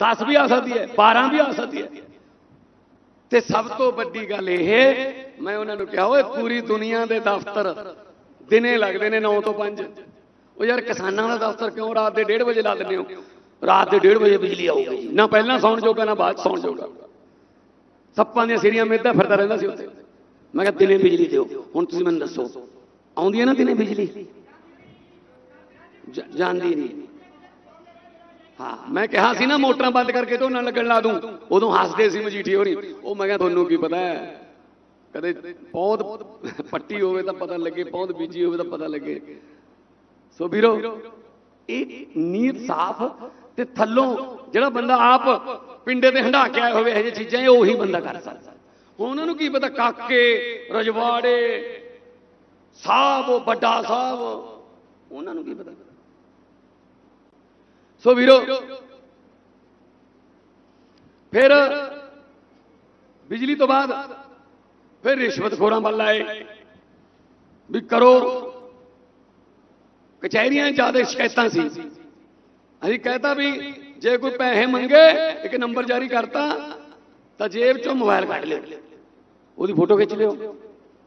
10 ਵੀ ਆ ਸਕਦੀ ਹੈ 12 ਵੀ ਆ ਸਕਦੀ ਹੈ। ਤੇ ਸਭ ਤੋਂ ਵੱਡੀ ਗੱਲ ਇਹ ਮੈਂ ਉਹਨਾਂ ਨੂੰ ਕਿਹਾ, ਓਏ ਪੂਰੀ ਦੁਨੀਆ ਦੇ ਦਫ਼ਤਰ ਦਿਨੇ ਲੱਗਦੇ ਨੇ 9 ਤੋਂ 5 ਉਹ ਯਾਰ ਕਿਸਾਨਾਂ ਦਾ ਦਫ਼ਤਰ ਕਿਉਂ ਰਾਤ ਦੇ 1:30 ਵਜੇ ਲਾ ਦਿੰਦੇ ਹੋ? ਰਾਤ ਦੇ 1:30 ਵਜੇ ਬਿਜਲੀ ਆਊਗੀ। ਨਾ ਪਹਿਲਾਂ ਸੌਣ ਜੋਗਾ, ਨਾ ਬਾਅਦ 'ਚ ਸੌਣ ਜੋਗਾ। ਸੱਪਾਂ ਦੀਆਂ ਸਿਰੀਆਂ ਮੇਦਾ ਫਿਰਦਾ ਰਹਿੰਦਾ ਸੀ ਉੱਥੇ। ਮੈਂ ਕਿਹਾ, ਦਿਨੇ ਬਿਜਲੀ ਦਿਓ। ਹੁਣ ਤੁਸੀਂ ਮੈਨੂੰ ਦੱਸੋ, ਆਉਂਦੀ ਹੈ ਨਾ ਦਿਨੇ ਬਿਜਲੀ? ਜਾਂਦੀ ਨਹੀਂ। ਹਾਂ, ਮੈਂ ਕਿਹਾ ਸੀ ਨਾ ਮੋਟਰਾਂ ਬੰਦ ਕਰਕੇ ਝੋਨਾ ਲੱਗਣ ਲਾ ਦੂੰ। ਉਦੋਂ ਹੱਸਦੇ ਸੀ ਮਜੀਠੀ ਹੋਰੀ। ਉਹ ਮੈਂ ਕਿਹਾ, ਤੁਹਾਨੂੰ ਕੀ ਪਤਾ ਹੈ? ਕਦੇ ਪੌਦ ਪੱਟੀ ਹੋਵੇ ਤਾਂ ਪਤਾ ਲੱਗੇ ਪੌਦ ਬੀਜੀ ਹੋਵੇ ਤਾਂ ਪਤਾ ਲੱਗੇ। ਸੋ ਵੀਰੋ, ਇਹ ਨੀਤ ਸਾਫ਼ ਤੇ ਥੱਲੋਂ ਜਿਹੜਾ ਬੰਦਾ ਆਪ ਪਿੰਡੇ ਤੇ ਹੰਡਾ ਕੇ ਆਇਆ ਹੋਵੇ, ਇਹ ਜਿਹੀ ਚੀਜ਼ਾਂ ਇਹ ਉਹੀ ਬੰਦਾ ਕਰ ਸਕਦਾ। ਹੁਣ ਉਹਨਾਂ ਨੂੰ ਕੀ ਪਤਾ, ਕਾਕੇ, ਰਜਵਾੜੇ ਸਾਹਿਬ ਵੱਡਾ ਸਾਹਿਬ ਉਹਨਾਂ ਨੂੰ ਕੀ ਪਤਾ? ਸੋ ਵੀਰੋ, ਫਿਰ ਬਿਜਲੀ ਤੋਂ ਬਾਅਦ ਫਿਰ ਰਿਸ਼ਵਤਖੋਰਾਂ ਵੱਲ ਆਏ ਵੀ ਕਰੋ। ਕਚਹਿਰੀਆਂ ਜ਼ਿਆਦਾ ਸ਼ਿਕਾਇਤਾਂ ਸੀ। ਅਸੀਂ ਕਹਿਤਾ ਵੀ ਜੇ ਕੋਈ ਪੈਸੇ ਮੰਗੇ, ਇੱਕ ਨੰਬਰ ਜਾਰੀ ਕਰਤਾ, ਤਾਂ ਜੇਬ 'ਚੋਂ ਮੋਬਾਈਲ ਕੱਢ ਲਿਓ। ਉਹਦੀ ਫੋਟੋ ਖਿੱਚ ਲਿਓ।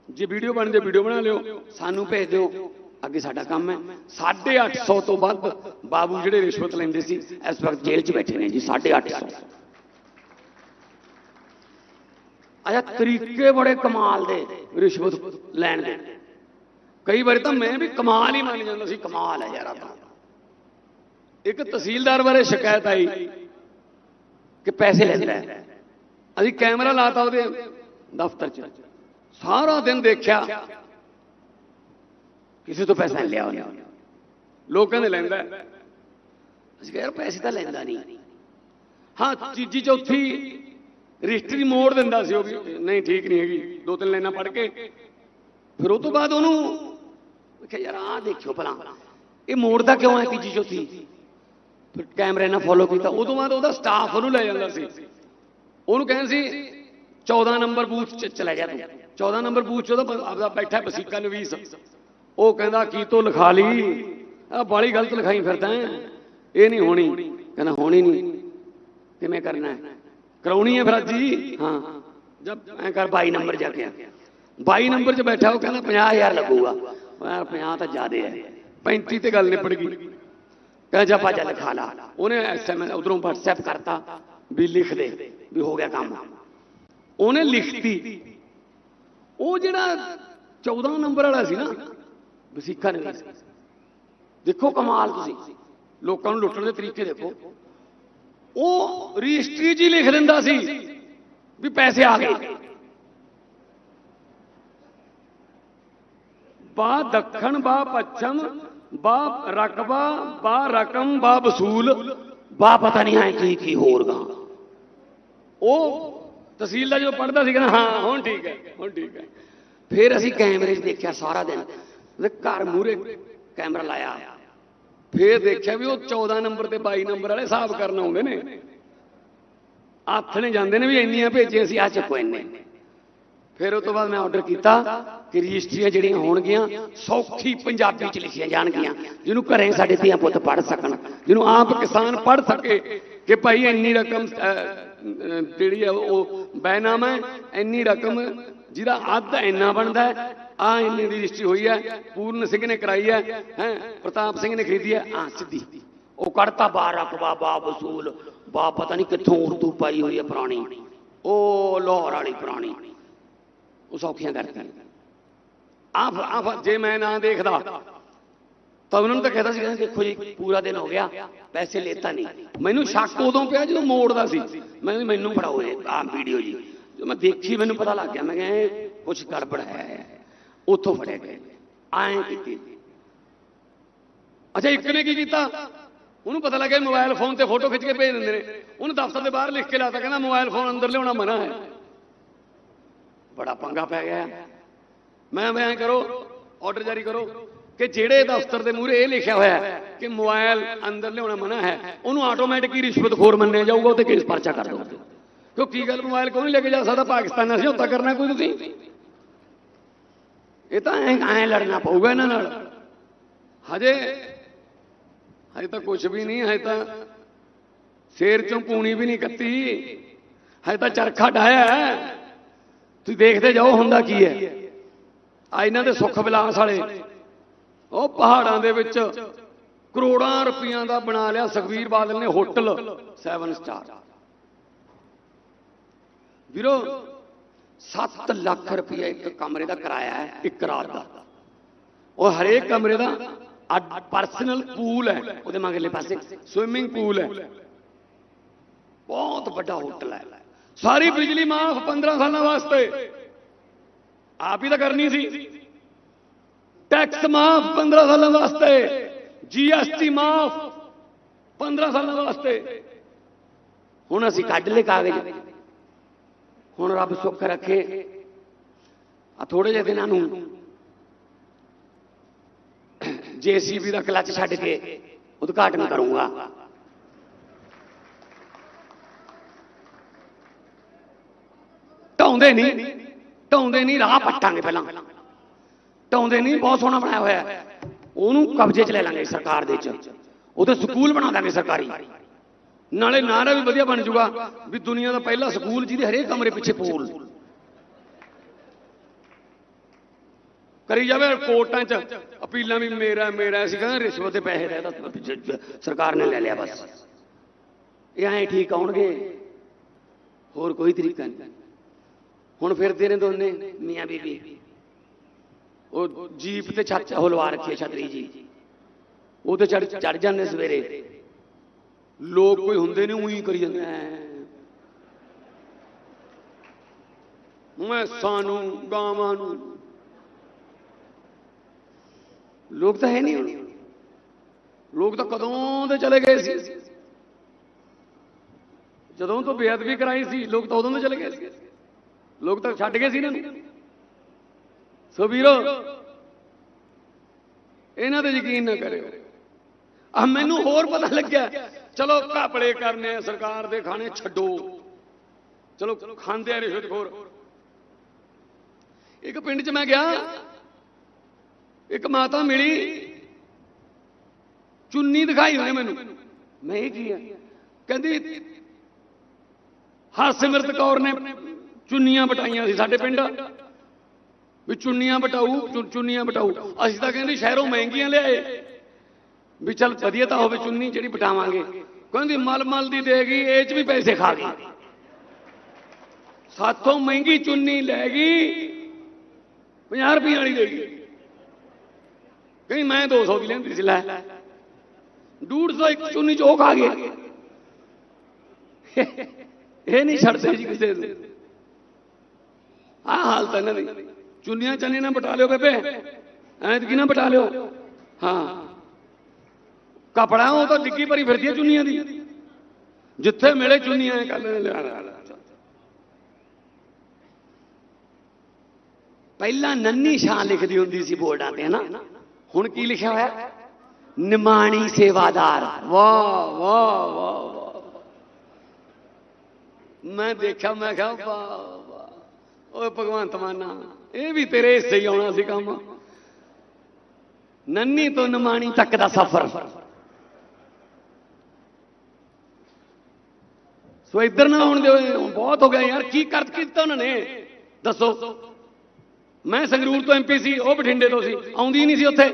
ਜੇ ਵੀਡੀਓ ਬਣ ਜੇ, ਵੀਡੀਓ ਬਣਾ ਲਿਓ। ਸਾਨੂੰ ਭੇਜ ਦਿਓ। ਅੱਗੇ ਸਾਡਾ ਕੰਮ ਹੈ। 850 ਤੋਂ ਵੱਧ ਬਾਬੂ ਜਿਹੜੇ ਰਿਸ਼ਵਤ ਲੈਂਦੇ ਸੀ, ਇਸ ਵਕਤ ਜੇਲ੍ਹ 'ਚ ਬੈਠੇ ਨੇ ਜੀ 850 ਆਇਆ ਤਰੀਕੇ ਬੜੇ ਕਮਾਲ ਦੇ ਰਿਸ਼ਵਤ ਲੈਣ ਦੇ। ਕਈ ਵਾਰੀ ਤਾਂ ਮੈਂ ਵੀ ਕਮਾਲ ਹੀ ਮੰਨ ਜਾਂਦਾ ਸੀ, ਕਮਾਲ ਹੈ ਯਾਰ ਆ ਇੱਕ ਤਹਿਸੀਲਦਾਰ ਬਾਰੇ ਸ਼ਿਕਾਇਤ ਆਈ ਕਿ ਪੈਸੇ ਲੈਂਦਾ ਹੈ ਅਸੀਂ ਕੈਮਰਾ ਲਾਤਾ ਉਹਦੇ ਦਫ਼ਤਰ 'ਚ। ਸਾਰਾ ਦਿਨ ਦੇਖਿਆ ਕਿਸੇ ਤੋਂ ਪੈਸਾ ਲਿਆ ਉਹਨੇ। ਲੋਕਾਂ ਦੇ ਲੈਂਦਾ। ਅਸੀਂ ਕਿਹਾ ਯਾਰ ਪੈਸੇ ਤਾਂ ਲੈਂਦਾ ਨਹੀਂ। ਹਾਂ ਤੀਜੀ ਚੌਥੀ ਰਜਿਸਟਰੀ ਮੋੜ ਦਿੰਦਾ ਸੀ ਉਹ ਵੀ। ਨਹੀਂ ਠੀਕ ਨਹੀਂ ਹੈਗੀ। ਦੋ ਤਿੰਨ ਲਾਈਨਾਂ ਪੜ੍ਹ ਕੇ। ਫਿਰ ਉਹ ਤੋਂ ਬਾਅਦ ਉਹਨੂੰ ਕਿਹਾ ਯਾਰ ਆਹ ਦੇਖਿਓ ਭਲਾ। ਇਹ ਮੋੜਦਾ ਕਿਉਂ ਹੈ ਤੀਜੀ ਚੌਥੀ? ਫਿਰ ਕੈਮਰੇ ਨਾਲ ਫੋਲੋ ਕੀਤਾ। ਉਦੋਂ ਬਾਅਦ ਉਹਦਾ ਸਟਾਫ ਉਹਨੂੰ ਲੈ ਜਾਂਦਾ ਸੀ। ਉਹਨੂੰ ਕਹਿੰਦੇ ਸੀ 14 ਨੰਬਰ ਬੂਥ ਚ ਚਲਾ ਜਾ ਤੂੰ। 14 ਨੰਬਰ ਬੂਥ ਚ ਉਹਦਾ ਆਪਦਾ ਬੈਠਾ ਬਸੀਕਾ ਨਵੀਸ। ਉਹ ਕਹਿੰਦਾ, ਕੀ ਤੋਂ ਲਿਖਾ ਲਈ? ਆ ਬਾਲੀ ਗਲਤ ਲਿਖਾਈ ਫਿਰਦਾ ਇਹ ਨਹੀਂ ਹੋਣੀ। ਕਹਿੰਦਾ, ਹੋਣੀ ਨਹੀਂ। ਕਿਵੇਂ ਕਰਨਾ ਹੈ। ਕਰਾਉਣੀ ਹੈ ਫਿਰ ਅੱਜ ਹੀ? ਹਾਂ। ਜਦ ਐ ਕਰ 22 ਨੰਬਰ ਜਾ ਕੇ 22 ਨੰਬਰ 'ਚ ਬੈਠਾ, ਉਹ ਕਹਿੰਦਾ 50000 ਲੱਗੂਗਾ। ਮੈਂ ਯਾਰ 50 ਤਾਂ ਜ਼ਿਆਦੇ ਹੈ 35 ਤੇ ਗੱਲ ਨਿਪੜ ਗਈ। ਕਹਿੰਦਾ, ਜਾ ਭਾਜਾ ਲਿਖਾ ਲਾ। ਉਹਨੇ ਐਸਐਮਐਸ ਉਧਰੋਂ WhatsApp ਕਰਤਾ, ਵੀ ਲਿਖ ਦੇ, ਵੀ ਹੋ ਗਿਆ ਕੰਮ। ਉਹਨੇ ਲਿਖਤੀ। ਉਹ ਜਿਹੜਾ 14 ਨੰਬਰ ਵਾਲਾ ਸੀ ਨਾ ਵਸੀਕਾ ਨੇ ਦੇਖੋ ਕਮਾਲ ਤੁਸੀਂ। ਲੋਕਾਂ ਨੂੰ ਲੁੱਟਣ ਦੇ ਤਰੀਕੇ ਦੇਖੋ। ਉਹ ਰਜਿਸਟਰੀ 'ਚ ਹੀ ਲਿਖ ਦਿੰਦਾ ਸੀ ਵੀ ਪੈਸੇ ਆ ਗਏ। ਬਾ ਦੱਖਣ, ਬਾ ਪੱਛਮ, ਬਾ ਰਕਬਾ, ਬਾ ਰਕਮ, ਬਾ ਵਸੂਲ, ਬਾ ਪਤਾ ਨਹੀਂ ਹੈ ਕੀ ਕੀ ਹੋਰਗਾ ਉਹ ਤਹਿਸੀਲ ਦਾ ਜਦੋਂ ਪੜਦਾ ਸੀ ਕਹਿੰਦਾ, ਹਾਂ, ਹੁਣ ਠੀਕ ਹੈ, ਹੁਣ ਠੀਕ ਹੈ। ਫਿਰ ਅਸੀਂ ਕੈਮਰੇ 'ਚ ਦੇਖਿਆ ਸਾਰਾ ਦਿਨ। ਉਹਦੇ ਘਰ ਮੂਰੇ ਕੈਮਰਾ ਲਾਇਆ। ਫੇਰ ਦੇਖਿਆ ਵੀ ਉਹ 14 ਨੰਬਰ ਤੇ 22 ਨੰਬਰ ਵਾਲੇ ਹਿਸਾਬ ਕਰਨ ਆਉਂਦੇ ਨੇ। ਹੱਥ ਜਾਂਦੇ ਨੇ ਵੀ ਇੰਨੀਆਂ ਭੇਜੀਆਂ ਸੀ ਆ ਚੱਕੋ ਇੰਨੇ। ਫਿਰ ਉਹ ਤੋਂ ਬਾਅਦ ਮੈਂ ਆਰਡਰ ਕੀਤਾ ਕਿ ਰਜਿਸਟਰੀਆਂ ਜਿਹੜੀਆਂ ਹੋਣਗੀਆਂ ਸੌਖੀ ਪੰਜਾਬੀ ਚ ਲਿਖੀਆਂ ਜਾਣਗੀਆਂ। ਜਿਹਨੂੰ ਘਰੇ ਸਾਡੇ ਧੀਆਂ ਪੁੱਤ ਪੜ੍ਹ ਸਕਣ, ਜਿਹਨੂੰ ਆਪ ਕਿਸਾਨ ਪੜ੍ਹ ਸਕੇ ਕਿ ਭਾਈ ਇੰਨੀ ਰਕਮ ਜਿਹੜੀ ਹੈ ਉਹ ਬੈਨਾਮਾ ਹੈ, ਇੰਨੀ ਰਕਮ ਜਿਹਦਾ ਅੱਧ ਇੰਨਾ ਬਣਦਾ ਆ ਇੰਨੀ ਦੀ ਰਜਿਸਟਰੀ ਹੋਈ ਹੈ, ਪੂਰਨ ਸਿੰਘ ਨੇ ਕਰਾਈ ਹੈ ਹੈ, ਪ੍ਰਤਾਪ ਸਿੰਘ ਨੇ ਖਰੀਦੀ ਹੈ, ਆ ਸਿੱਧੀ। ਉਹ ਕੱਢਤਾ ਬਾ ਰਕਬਾ ਬਾ ਵਸੂਲ। ਬਾ, ਪਤਾ ਨਹੀਂ ਕਿੱਥੋਂ ਉਰਦੂ ਪਾਈ ਹੋਈ ਹੈ ਪੁਰਾਣੀ। ਉਹ ਲਾਹੌਰ ਵਾਲੀ ਪੁਰਾਣੀ। ਉਹ ਸੌਖੀਆਂ ਕਰਦੀਆਂ ਆਪ ਆਪ ਜੇ ਮੈਂ ਨਾ ਦੇਖਦਾ, ਤਾਂ ਉਹਨਾਂ ਨੂੰ ਤਾਂ ਕਹਿੰਦਾ ਸੀ ਕਹਿੰਦੇ ਦੇਖੋ ਜੀ, ਪੂਰਾ ਦਿਨ ਹੋ ਗਿਆ, ਪੈਸੇ ਲੇਤਾ ਨਹੀਂ ਮੈਨੂੰ ਸ਼ੱਕ ਉਦੋਂ ਪਿਆ ਜਦੋਂ ਮੋੜਦਾ ਸੀ। ਮੈਂ ਮੈਨੂੰ ਫੜਾਓ ਇਹ ਆ ਵੀਡੀਓ ਜੀ। ਜਦੋਂ ਮੈਂ ਦੇਖੀ, ਮੈਨੂੰ ਪਤਾ ਲੱਗ ਗਿਆ। ਮੈਂ ਕਿਹਾ, ਇਹ ਕੁਝ ਗੜਬੜ ਹੈ। ਉੱਥੋਂ ਫੜੇ ਗਏ ਐਂ ਕੀਤੀ ਅੱਛਾ ਇੱਕ ਨੇ ਕੀ ਕੀਤਾ ਉਹਨੂੰ ਪਤਾ ਲੱਗਿਆ ਮੋਬਾਈਲ ਫੋਨ ਤੇ ਫੋਟੋ ਖਿੱਚ ਕੇ ਭੇਜ ਦਿੰਦੇ ਨੇ ਉਹਨੂੰ ਦਫ਼ਤਰ ਦੇ ਬਾਹਰ ਲਿਖ ਕੇ ਲਾਤਾ ਕਹਿੰਦਾ ਮੋਬਾਈਲ ਫੋਨ ਅੰਦਰ ਲਿਆਉਣਾ ਮਨਾ ਹੈ ਬੜਾ ਪੰਗਾ ਪੈ ਗਿਆ ਮੈਂ ਮੈਂ ਕਰੋ ਆਰਡਰ ਜਾਰੀ ਕਰੋ ਕਿ ਜਿਹੜੇ ਦਫ਼ਤਰ ਦੇ ਮੂਹਰੇ ਇਹ ਲਿਖਿਆ ਹੋਇਆ ਹੈ ਕਿ ਮੋਬਾਈਲ ਅੰਦਰ ਲਿਆਉਣਾ ਮਨਾ ਹੈ ਉਹਨੂੰ ਆਟੋਮੈਟਿਕ ਹੀ ਰਿਸ਼ਵਤਖੋਰ ਮੰਨਿਆ ਜਾਊਗਾ ਉਹ ਤੇ ਕੇਸ ਪਰਚਾ ਕਰ ਦਿਓ ਕਿਉਂ ਕੀ ਗੱਲ ਮੋਬਾਈਲ ਕਿਉਂ ਨਹੀਂ ਲੈ ਕੇ ਜਾ ਸਕਦਾ ਪਾਕਿਸਤਾਨ ਨਾਲ ਸਮਝੌਤਾ ਕਰਨਾ ਕੋਈ ਤੁਸੀਂ ਇਹ ਤਾਂ ਐਂ ਐਂ ਲੜਨਾ ਪਊਗਾ ਇਹਨਾਂ ਨਾਲ। ਹਜੇ ਹਜੇ ਤਾਂ ਕੁਝ ਵੀ ਨਹੀਂ, ਹਜੇ ਤਾਂ ਸ਼ੇਰ ਚੋਂ ਪੂਣੀ ਵੀ ਨਹੀਂ ਕੱਤੀ। ਹਜੇ ਤਾਂ ਚਰਖਾ ਡਾਇਆ ਤੁਸੀਂ ਦੇਖਦੇ ਜਾਓ ਹੁੰਦਾ ਕੀ ਹੈ। ਆ ਇਹਨਾਂ ਦੇ ਸੁੱਖ ਵਿਲਾਸ ਵਾਲੇ। ਉਹ ਪਹਾੜਾਂ ਦੇ ਵਿੱਚ ਕਰੋੜਾਂ ਰੁਪਈਆਂ ਦਾ ਬਣਾ ਲਿਆ ਸੁਖਵੀਰ ਬਾਦਲ ਨੇ ਹੋਟਲ 7 ਸਟਾਰ। ਵੀਰੋ 7 ਲੱਖ ਰੁਪਏ ਇੱਕ ਕਮਰੇ ਦਾ ਕਿਰਾਇਆ ਹੈ ਇੱਕ ਰਾਤ ਦਾ। ਉਹ ਹਰੇਕ ਕਮਰੇ ਦਾ ਪਰਸਨਲ ਪੂਲ ਹੈ ਉਹਦੇ ਮਗਰਲੇ ਪਾਸੇ ਸਵਿਮਿੰਗ ਪੂਲ ਹੈ। ਬਹੁਤ ਵੱਡਾ ਹੋਟਲ ਹੈ। ਸਾਰੀ ਬਿਜਲੀ ਮਾਫ 15 ਸਾਲਾਂ ਵਾਸਤੇ। ਆਪ ਹੀ ਤਾਂ ਕਰਨੀ ਸੀ। ਟੈਕਸ ਮਾਫ 15 ਸਾਲਾਂ ਵਾਸਤੇ। ਜੀਐਸਟੀ ਮਾਫ 15 ਸਾਲਾਂ ਵਾਸਤੇ। ਹੁਣ ਅਸੀਂ ਕੱਢ ਲਏ ਕਾਗਜ਼। ਹੁਣ ਰੱਬ ਸੁੱਖ ਰੱਖੇ। ਆ ਥੋੜੇ ਜਿਹੇ ਦਿਨਾਂ ਨੂੰ ਜੀਸੀਬੀ ਦਾ ਕਲਚ ਛੱਡ ਕੇ ਉਦਘਾਟਨ ਕਰੂੰਗਾ। ਢਾਉਂਦੇ ਨਹੀਂ ਢਾਉਂਦੇ ਨਹੀਂ, ਰਾਹ ਪੱਟਾਂਗੇ ਪਹਿਲਾਂ। ਢਾਉਂਦੇ ਨਹੀਂ, ਬਹੁਤ ਸੋਹਣਾ ਬਣਾਇਆ ਹੋਇਆ ਉਹਨੂੰ ਕਬਜ਼ੇ 'ਚ ਲੈ ਲਾਂਗੇ ਸਰਕਾਰ ਦੇ 'ਚ ਉਹਦੇ ਸਕੂਲ ਬਣਾ ਦਾਂਗੇ ਸਰਕਾਰੀ। ਨਾਲੇ ਨਾਰਾ ਵੀ ਵਧੀਆ ਬਣ ਜਾਊਗਾ ਵੀ ਦੁਨੀਆ ਦਾ ਪਹਿਲਾ ਸਕੂਲ ਜਿਹਦੇ ਹਰੇਕ ਕਮਰੇ ਪਿੱਛੇ ਪੋਲ ਕਰੀ ਜਾਵੇ ਕੋਰਟਾਂ 'ਚ, ਅਪੀਲਾਂ ਵੀ ਮੇਰਾ ਮੇਰਾ ਸੀ ਕਹਿੰਦਾ ਰਿਸ਼ਵਤ ਦੇ ਪੈਸੇ ਦੇ ਸਰਕਾਰ ਨੇ ਲੈ ਲਿਆ ਬਸ। ਇਹ ਐਂ ਠੀਕ ਆਉਣਗੇ, ਹੋਰ ਕੋਈ ਤਰੀਕਾ ਨਹੀਂ। ਹੁਣ ਫਿਰਦੇ ਨੇ ਦੋਨੇ, ਮੀਆਂ ਬੀਬੀ ਉਹ ਜੀਪ ਤੇ ਛੱਤ ਉਹ ਲਵਾ ਰੱਖੀ ਛਤਰੀ ਜੀ। ਉਹ ਤੇ ਚੜ ਚੜ ਜਾਂਦੇ ਸਵੇਰੇ। ਲੋਕ ਕੋਈ ਹੁੰਦੇ ਨੇ ਉਹੀ ਕਰੀ ਜਾਂਦੇ। ਮੈਂ ਸਾਨੂੰ, ਗਾਵਾਂ ਨੂੰ। ਲੋਕ ਤਾਂ ਹੈ ਨਹੀਂ ਹੁਣ। ਲੋਕ ਤਾਂ ਕਦੋਂ ਦੇ ਚਲੇ ਗਏ ਸੀ। ਜਦੋਂ ਤੋਂ ਬੇਅਦਬੀ ਕਰਾਈ ਸੀ, ਲੋਕ ਤਾਂ ਉਦੋਂ ਦੇ ਚਲੇ ਗਏ ਸੀ। ਲੋਕ ਤਾਂ ਛੱਡ ਗਏ ਸੀ ਇਹਨਾਂ ਨੂੰ। ਸੋ ਵੀਰੋ, ਇਹਨਾਂ ਤੇ ਯਕੀਨ ਨਾ ਕਰਿਓ। ਆ ਮੈਨੂੰ ਹੋਰ ਪਤਾ ਲੱਗਿਆ। ਚਲੋ ਘਾਪਲੇ ਕਰਨੇ ਆ ਸਰਕਾਰ ਦੇ ਖਾਣੇ ਛੱਡੋ। ਚਲੋ ਖਾਂਦੇ ਆ ਰਿਸ਼ਵਤਖੋਰ ਇੱਕ ਪਿੰਡ 'ਚ ਮੈਂ ਗਿਆ। ਇੱਕ ਮਾਤਾ ਮਿਲੀ। ਚੁੰਨੀ ਦਿਖਾਈ ਉਹਨੇ ਮੈਨੂੰ। ਮੈਂ ਇਹ ਕੀ ਹੈ ਕਹਿੰਦੀ ਹਰਸਿਮਰਤ ਕੌਰ ਨੇ ਚੁੰਨੀਆਂ ਬਟਾਈਆਂ ਸੀ ਸਾਡੇ ਪਿੰਡ। ਵੀ ਚੁੰਨੀਆਂ ਬਟਾਊ ਚੁੰਨੀਆਂ ਬਟਾਊ ਅਸੀਂ ਤਾਂ ਕਹਿੰਦੇ ਸ਼ਹਿਰੋਂ ਮਹਿੰਗੀਆਂ ਲਿਆਏ। ਵੀ ਚੱਲ ਵਧੀਆ ਤਾਂ ਹੋਵੇ, ਚੁੰਨੀ ਜਿਹੜੀ ਬਟਾਵਾਂਗੇ ਕਹਿੰਦੀ, ਮਲ ਮਲ ਦੀ ਦੇਗੀ ਇਹ ਚ ਵੀ ਪੈਸੇ ਖਾ ਗਈ। ਸਾਥੋਂ ਮਹਿੰਗੀ ਚੁੰਨੀ ਲੈ ਗਈ 50 ਰੁਪਏ ਵਾਲੀ ਦੇ ਗਈ। ਕਹਿੰਦੀ, ਮੈਂ 200 ਦੀ ਲੈਂਦੀ ਸੀ, ਲੈ। 150 ਇੱਕ ਚੁੰਨੀ ਚ ਉਹ ਖਾ ਗਏ ਇਹ ਨਹੀਂ ਛੱਡਦੇ ਜੀ ਕਿਸੇ ਨੂੰ। ਆਹ ਹਾਲਤ ਇਹਨਾਂ ਦੀ। ਚੁੰਨੀਆਂ ਚੰਨੇ ਨਾ ਬਟਾ ਲਿਓ ਬੇਬੇ। ਐਤਕੀ ਨਾ ਬਟਾ ਲਿਓ। ਹਾਂ। ਕਪੜਾ ਉਹ ਤਾਂ ਡਿੱਗੀ ਭਰੀ ਫਿਰਦੀ ਹੈ ਚੁੰਨੀਆਂ ਦੀ। ਜਿੱਥੇ ਮਿਲੇ ਚੁੰਨੀਆਂ ਐ ਕਰ ਲੈ ਪਹਿਲਾਂ ਨੰਨੀ ਸ਼ਾਂ ਲਿਖਦੀ ਹੁੰਦੀ ਸੀ ਬੋਰਡਾਂ ਤੇ ਹਨਾ ਹੁਣ ਕੀ ਲਿਖਿਆ ਹੋਇਆ? ਨਿਮਾਣੀ ਸੇਵਾਦਾਰ। ਵਾਹ ਵਾਹ ਵਾਹ ਵਾਹ। ਮੈਂ ਦੇਖਿਆ, ਮੈਂ ਕਿਹਾ, ਵਾਹ ਵਾਹ। ਓਏ ਭਗਵੰਤ ਮਾਨਾ ਇਹ ਵੀ ਤੇਰੇ ਹਿੱਸੇ ਹੀ ਆਉਣਾ ਸੀ ਕੰਮ। ਨੰਨੀ ਤੋਂ ਨਿਮਾਣੀ ਤੱਕ ਦਾ ਸਫ਼ਰ। ਸੋ ਇੱਧਰ ਨਾ ਆਉਣ ਦਿਓ ਬਹੁਤ ਹੋ ਗਿਆ ਯਾਰ, ਕੀ ਕਰ ਕੀਤਾ ਉਹਨਾਂ ਨੇ? ਦੱਸੋ। ਮੈਂ ਸੰਗਰੂਰ ਤੋਂ ਐਮਪੀ ਸੀ, ਉਹ ਬਠਿੰਡੇ ਤੋਂ ਸੀ, ਆਉਂਦੀ ਨਹੀਂ ਸੀ ਉੱਥੇ।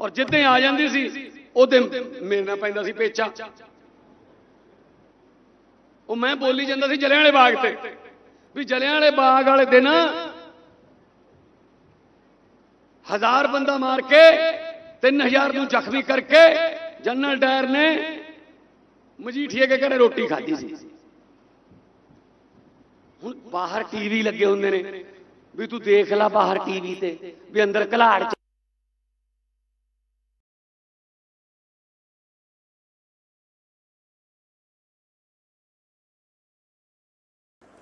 ਔਰ ਜਿੱਦਾਂ ਆ ਜਾਂਦੀ ਸੀ, ਉਹਦੇ ਮੇਰੇ ਨਾਲ ਪੈਂਦਾ ਸੀ ਪੇਚਾ। ਉਹ ਮੈਂ ਬੋਲੀ ਜਾਂਦਾ ਸੀ ਜਲਿਆਂ ਵਾਲੇ ਬਾਗ ਤੇ। ਵੀ ਜਲਿਆਂ ਵਾਲੇ ਬਾਗ ਵਾਲੇ ਦਿਨ ਹਜ਼ਾਰ ਬੰਦਾ ਮਾਰ ਕੇ 3000 ਨੂੰ ਜ਼ਖਮੀ ਕਰਕੇ ਜਨਰਲ ਡਾਇਰ ਨੇ ਮਜੀਠੀਏ ਕੇ ਘਰੇ ਰੋਟੀ ਖਾਧੀ ਸੀ। ਹੁਣ ਬਾਹਰ ਟੀਵੀ ਲੱਗੇ ਹੁੰਦੇ ਨੇ ਵੀ ਤੂੰ ਦੇਖ ਲੈ ਬਾਹਰ ਟੀਵੀ ਤੇ, ਵੀ ਅੰਦਰ ਘਲਾੜ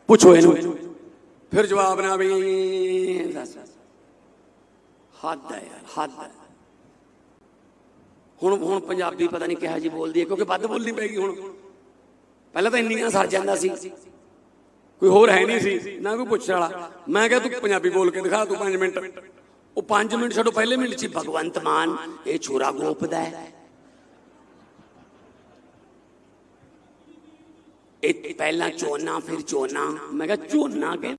ਪੁੱਛੋ ਇਹਨੂੰ। ਫਿਰ ਜਵਾਬ ਨਾ ਵੀ ਹੱਦ ਹੈ ਯਾਰ, ਹੱਦ ਹੈ ਹੁਣ ਹੁਣ ਪੰਜਾਬੀ ਪਤਾ ਨਹੀਂ ਕਿਹਾ ਜੀ ਬੋਲਦੀ ਹੈ, ਕਿਉਂਕਿ ਵੱਧ ਬੋਲਣੀ ਪੈਗੀ ਹੁਣ। ਪਹਿਲਾਂ ਤਾਂ ਇੰਨੀਆਂ ਸਰ ਜਾਂਦਾ ਸੀ। ਕੋਈ ਹੋਰ ਹੈ ਨਹੀਂ ਸੀ, ਨਾ ਕੋਈ ਪੁੱਛਣ ਵਾਲਾ। ਮੈਂ ਕਿਹਾ ਤੂੰ ਪੰਜਾਬੀ ਬੋਲ ਕੇ ਦਿਖਾ, ਤੂੰ 5 ਮਿੰਟ। ਉਹ 5 ਮਿੰਟ ਛੱਡੋ, ਪਹਿਲੇ ਮਿੰਟ 'ਚ ਭਗਵੰਤ ਮਾਨ, ਇਹ ਛੋਰਾ ਗੋਪਦਾ ਹੈ। ਇਹ ਪਹਿਲਾਂ ਝੋਨਾ ਫਿਰ ਝੋਨਾ ਮੈਂ ਕਿਹਾ ਝੋਨਾ ਕਿ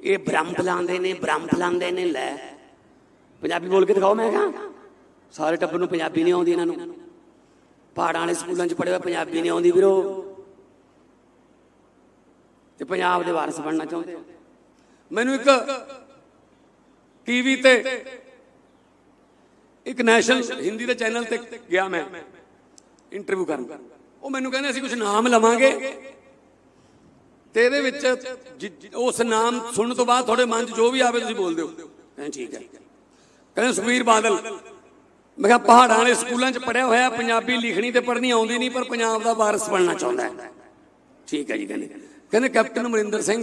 ਇਹ ਬ੍ਰਹਮ ਫਲਾਉਂਦੇ ਨੇ, ਬ੍ਰਹਮ ਫਲਾਉਂਦੇ ਨੇ, ਲੈ। ਪੰਜਾਬੀ ਬੋਲ ਕੇ ਦਿਖਾਓ, ਮੈਂ ਕਿਹਾ। ਸਾਰੇ ਟੱਬਰ ਨੂੰ ਪੰਜਾਬੀ ਨਹੀਂ ਆਉਂਦੀ ਇਹਨਾਂ ਨੂੰ। ਪਹਾੜਾਂ ਵਾਲੇ ਸਕੂਲਾਂ 'ਚ ਪੜ੍ਹੇ ਹੋਏ ਪੰਜਾਬੀ ਨਹੀਂ ਆਉਂਦੀ ਵੀਰੋ। ਤੇ ਪੰਜਾਬ ਦੇ ਵਾਰਸ ਬਣਨਾ ਚਾਹੁੰਦੇ ਹੋ? ਮੈਨੂੰ ਇੱਕ ਟੀਵੀ ਤੇ ਇੱਕ ਨੈਸ਼ਨਲ ਹਿੰਦੀ ਦੇ ਚੈਨਲ ਤੇ ਗਿਆ ਮੈਂ, ਇੰਟਰਵਿਊ ਕਰਨ। ਉਹ ਮੈਨੂੰ ਕਹਿੰਦੇ, ਅਸੀਂ ਕੁਝ ਨਾਮ ਲਵਾਂਗੇ। ਤੇ ਇਹਦੇ ਵਿੱਚ ਜਿ- ਉਸ ਨਾਮ ਸੁਣਨ ਤੋਂ ਬਾਅਦ ਤੁਹਾਡੇ ਮਨ 'ਚ ਜੋ ਵੀ ਆਵੇ ਤੁਸੀਂ ਬੋਲਦੇ ਹੋ। ਠੀਕ ਹੈ। ਕਹਿੰਦੇ ਸੁਖਬੀਰ ਬਾਦਲ, ਮੈਂ ਕਿਹਾ ਪਹਾੜਾਂ ਵਾਲੇ ਸਕੂਲਾਂ 'ਚ ਪੜਿਆ ਹੋਇਆ, ਪੰਜਾਬੀ ਲਿਖਣੀ ਤੇ ਪੜ੍ਹਨੀ ਆਉਂਦੀ ਨਹੀਂ, ਪਰ ਪੰਜਾਬ ਦਾ ਵਾਰਸ ਬਣਨਾ ਚਾਹੁੰਦਾ ਹੈ। ਠੀਕ ਹੈ ਜੀ ਕਹਿੰਦੇ। ਕਹਿੰਦੇ ਕੈਪਟਨ ਅਮਰਿੰਦਰ ਸਿੰਘ,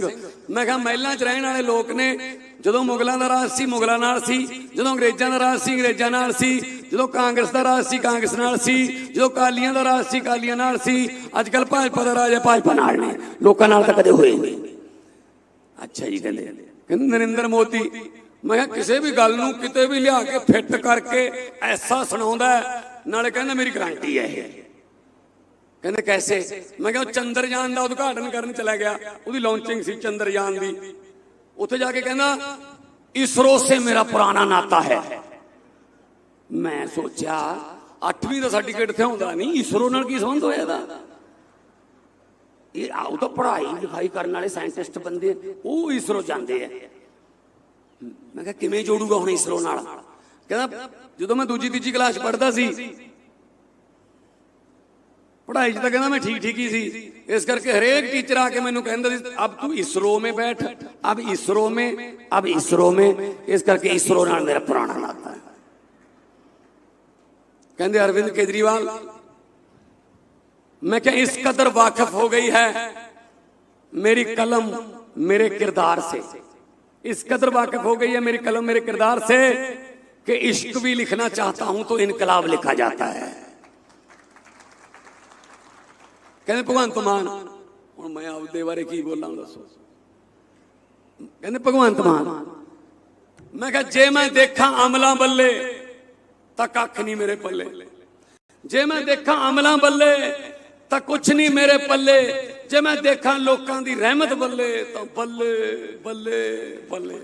ਮੈਂ ਕਿਹਾ ਮਹਿਲਾਂ 'ਚ ਰਹਿਣ ਵਾਲੇ ਲੋਕ ਨੇ, ਜਦੋਂ ਮੁਗਲਾਂ ਦਾ ਰਾਜ ਸੀ, ਮੁਗਲਾਂ ਨਾਲ ਸੀ, ਜਦੋਂ ਅੰਗਰੇਜ਼ਾਂ ਦਾ ਰਾਜ ਸੀ, ਅੰਗਰੇਜ਼ਾਂ ਨਾਲ ਸੀ, ਜਦੋਂ ਕਾਂਗਰਸ ਦਾ ਰਾਜ ਸੀ, ਕਾਂਗਰਸ ਨਾਲ ਸੀ, ਜਦੋਂ ਕਾਲੀਆਂ ਦਾ ਰਾਜ ਸੀ ਕਾਲੀਆਂ ਨਾਲ ਸੀ ਅੱਜ ਕੱਲ ਭਾਜਪਾ ਦਾ ਰਾਜ ਹੈ, ਭਾਜਪਾ ਨਾਲ ਨੇ, ਲੋਕਾਂ ਨਾਲ ਤਾਂ ਕਦੇ ਹੋਏ ਨਹੀਂ। ਅੱਛਾ ਜੀ ਕਹਿੰਦੇ। ਕਹਿੰਦੇ ਨਰਿੰਦਰ ਮੋਦੀ ਮੈਂ ਕਿਹਾ ਕਿਸੇ ਵੀ ਗੱਲ ਨੂੰ ਕਿਤੇ ਵੀ ਲਿਆ ਕੇ ਫਿੱਟ ਕਰਕੇ ਐਸਾ ਸੁਣਾਉਂਦਾ ਨਾਲੇ ਕਹਿੰਦਾ ਮੇਰੀ ਗਰੰਟੀ ਹੈ ਇਹ। ਕਹਿੰਦੇ ਕੈਸੇ? ਮੈਂ ਕਿਹਾ ਚੰਦਰਯਾਨ ਦਾ ਉਦਘਾਟਨ ਕਰਨ ਚਲਾ ਗਿਆ। ਉਹਦੀ ਲਾਂਚਿੰਗ ਸੀ ਚੰਦਰਯਾਨ ਦੀ। ਉੱਥੇ ਜਾ ਕੇ ਕਹਿੰਦਾ, ਇਸਰੋ ਸੇ ਮੇਰਾ ਪੁਰਾਣਾ ਨਾਤਾ ਹੈ। ਮੈਂ ਸੋਚਿਆ 8ਵੀਂ ਦਾ ਸਰਟੀਫਿਕੇਟ ਇੱਥੇ ਹੁੰਦਾ ਨਹੀਂ। ਇਸਰੋ ਨਾਲ ਕੀ ਸੰਬੰਧ ਹੋਇਆ ਇਹਦਾ? ਇਹ ਆਉ ਤਾਂ ਪੜ੍ਹਾਈ ਲਿਖਾਈ ਕਰਨ ਵਾਲੇ ਸਾਇੰਟਿਸਟ ਬੰਦੇ, ਉਹ ਇਸਰੋ ਜਾਂਦੇ ਆ। ਮੈਂ ਕਿਹਾ, ਕਿਵੇਂ ਜੋੜੂਗਾ ਹੁਣ ਇਸਰੋ ਨਾਲ? ਕਹਿੰਦਾ, ਜਦੋਂ ਮੈਂ ਦੂਜੀ ਤੀਜੀ ਕਲਾਸ ਪੜ੍ਹਦਾ ਸੀ, ਪੜ੍ਹਾਈ 'ਚ ਤਾਂ ਕਹਿੰਦਾ ਮੈਂ ਠੀਕ ਠੀਕ ਹੀ ਸੀ। ਇਸ ਕਰਕੇ ਹਰੇਕ ਟੀਚਰ ਆ ਕੇ ਮੈਨੂੰ ਕਹਿੰਦਾ ਸੀ, ਅਬ ਤੂੰ ਇਸਰੋ ਮੇ ਬੈਠ, ਅਬ ਇਸਰੋ ਮੇ, ਅਬ ਇਸਰੋ ਮੇ। ਇਸ ਕਰਕੇ ਇਸਰੋ ਨਾਲ ਮੇਰਾ ਪੁਰਾਣਾ ਲੱਗਦਾ ਹੈ। ਕਹਿੰਦੇ, ਅਰਵਿੰਦ ਕੇਜਰੀਵਾਲ, ਮੈਂ ਕਿਹਾ, ਇਸ ਕਦਰ ਵਾਕਫ ਹੋ ਗਈ ਹੈ। ਮੇਰੀ ਕਲਮ ਮੇਰੇ ਕਿਰਦਾਰ ਸੇ। इस कदर वाकिफ हो गई है मेरी कलम, मेरे किरदार से कि इश्क भी लिखना चाहता हूँ तो इनकलाब लिखा जाता है। कहने भगवान मान हूँ मैं आपके बारे की बोला, दसो। कहने भगवान मान मैं क्या जे मैं देखा अमला बल्ले तो कख नहीं मेरे पल्ले। जे मैं देखा अमला बल्ले तो कुछ नहीं मेरे पल्ले ਜੇ ਮੈਂ ਦੇਖਾਂ ਲੋਕਾਂ ਦੀ ਰਹਿਮਤ ਬੱਲੇ, ਤਾਂ ਬੱਲੇ ਬੱਲੇ ਬੱਲੇ।